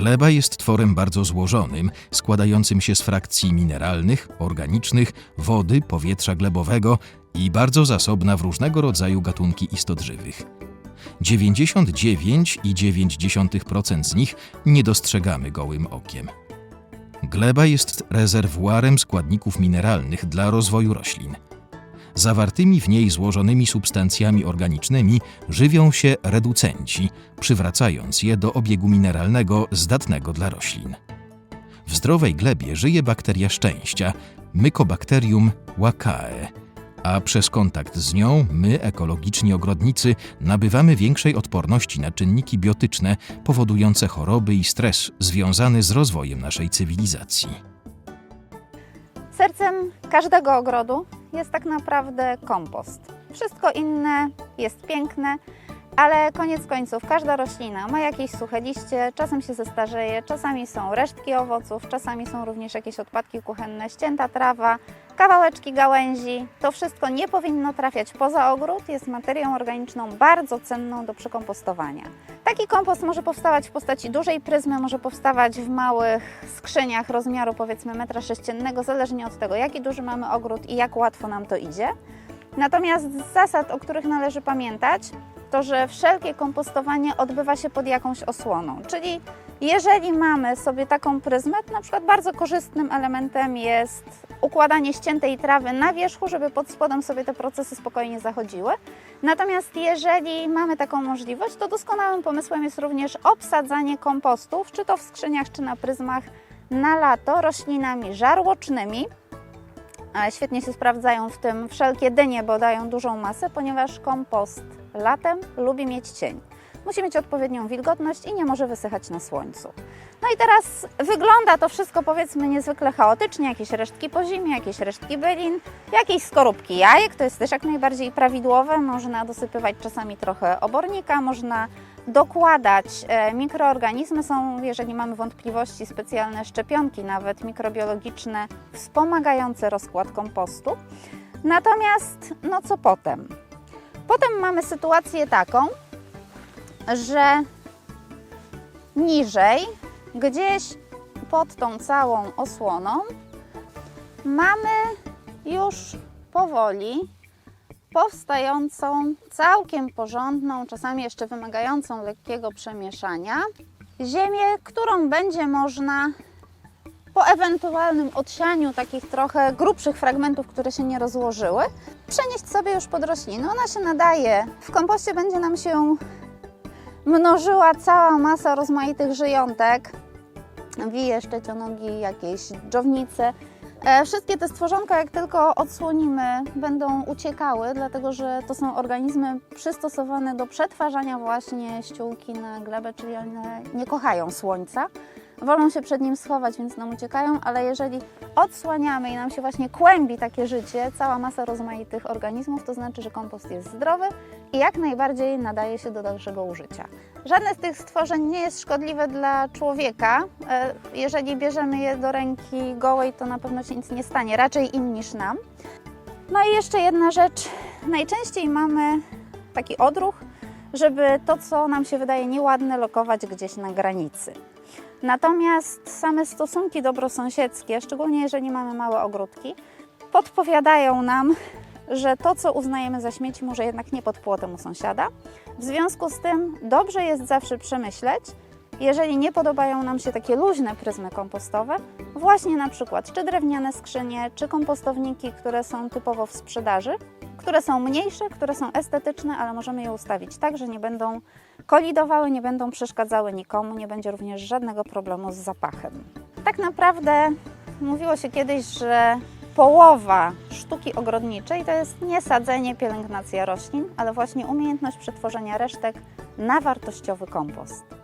Gleba jest tworem bardzo złożonym, składającym się z frakcji mineralnych, organicznych, wody, powietrza glebowego i bardzo zasobna w różnego rodzaju gatunki istot żywych. 99,9% z nich nie dostrzegamy gołym okiem. Gleba jest rezerwuarem składników mineralnych dla rozwoju roślin. Zawartymi w niej złożonymi substancjami organicznymi żywią się reducenci, przywracając je do obiegu mineralnego zdatnego dla roślin. W zdrowej glebie żyje bakteria szczęścia, Mycobacterium wakae, a przez kontakt z nią my, ekologiczni ogrodnicy, nabywamy większej odporności na czynniki biotyczne powodujące choroby i stres związany z rozwojem naszej cywilizacji. Sercem każdego ogrodu jest tak naprawdę kompost. Wszystko inne jest piękne, ale koniec końców każda roślina ma jakieś suche liście, czasem się zestarzeje, czasami są resztki owoców, czasami są również jakieś odpadki kuchenne, ścięta trawa, kawałeczki gałęzi. To wszystko nie powinno trafiać poza ogród, jest materią organiczną bardzo cenną do przekompostowania. Taki kompost może powstawać w postaci dużej pryzmy, może powstawać w małych skrzyniach rozmiaru powiedzmy metra sześciennego, zależnie od tego, jaki duży mamy ogród i jak łatwo nam to idzie. Natomiast z zasad, o których należy pamiętać, to że wszelkie kompostowanie odbywa się pod jakąś osłoną. Czyli jeżeli mamy sobie taką pryzmę, to na przykład bardzo korzystnym elementem jest układanie ściętej trawy na wierzchu, żeby pod spodem sobie te procesy spokojnie zachodziły. Natomiast jeżeli mamy taką możliwość, to doskonałym pomysłem jest również obsadzanie kompostów, czy to w skrzyniach, czy na pryzmach na lato roślinami żarłocznymi. E, Świetnie się sprawdzają w tym wszelkie dynie, bo dają dużą masę, ponieważ kompost latem lubi mieć cień. Musi mieć odpowiednią wilgotność i nie może wysychać na słońcu. No i teraz wygląda to wszystko powiedzmy niezwykle chaotycznie, jakieś resztki po zimie, jakieś resztki bylin, jakieś skorupki jajek, to jest też jak najbardziej prawidłowe. Można dosypywać czasami trochę obornika, można dokładać e, mikroorganizmy. Są, jeżeli mamy wątpliwości, specjalne szczepionki, nawet mikrobiologiczne, wspomagające rozkład kompostu. Natomiast, no co potem? Potem mamy sytuację taką, że niżej, gdzieś pod tą całą osłoną, mamy już powoli powstającą, całkiem porządną, czasami jeszcze wymagającą lekkiego przemieszania, ziemię, którą będzie można po ewentualnym odsianiu takich trochę grubszych fragmentów, które się nie rozłożyły, przenieść sobie już pod rośliny. Ona się nadaje. W kompoście będzie nam się mnożyła cała masa rozmaitych żyjątek, wije, szczecionogi, jakieś dżownice. E, Wszystkie te stworzonka, jak tylko odsłonimy, będą uciekały, dlatego że to są organizmy przystosowane do przetwarzania właśnie ściółki na glebę, czyli one nie kochają słońca. Wolą się przed nim schować, więc nam uciekają, ale jeżeli odsłaniamy i nam się właśnie kłębi takie życie, cała masa rozmaitych organizmów, to znaczy, że kompost jest zdrowy i jak najbardziej nadaje się do dalszego użycia. Żadne z tych stworzeń nie jest szkodliwe dla człowieka. E, Jeżeli bierzemy je do ręki gołej, to na pewno się nic nie stanie, raczej im niż nam. No i jeszcze jedna rzecz. Najczęściej mamy taki odruch, żeby to, co nam się wydaje nieładne, lokować gdzieś na granicy. Natomiast same stosunki dobrosąsiedzkie, szczególnie jeżeli mamy małe ogródki, podpowiadają nam, że to, co uznajemy za śmieci, może jednak nie pod płotem u sąsiada. W związku z tym dobrze jest zawsze przemyśleć, jeżeli nie podobają nam się takie luźne pryzmy kompostowe, właśnie na przykład czy drewniane skrzynie, czy kompostowniki, które są typowo w sprzedaży, które są mniejsze, które są estetyczne, ale możemy je ustawić tak, że nie będą kolidowały, nie będą przeszkadzały nikomu, nie będzie również żadnego problemu z zapachem. Tak naprawdę mówiło się kiedyś, że połowa sztuki ogrodniczej to jest nie sadzenie, pielęgnacja roślin, ale właśnie umiejętność przetworzenia resztek na wartościowy kompost.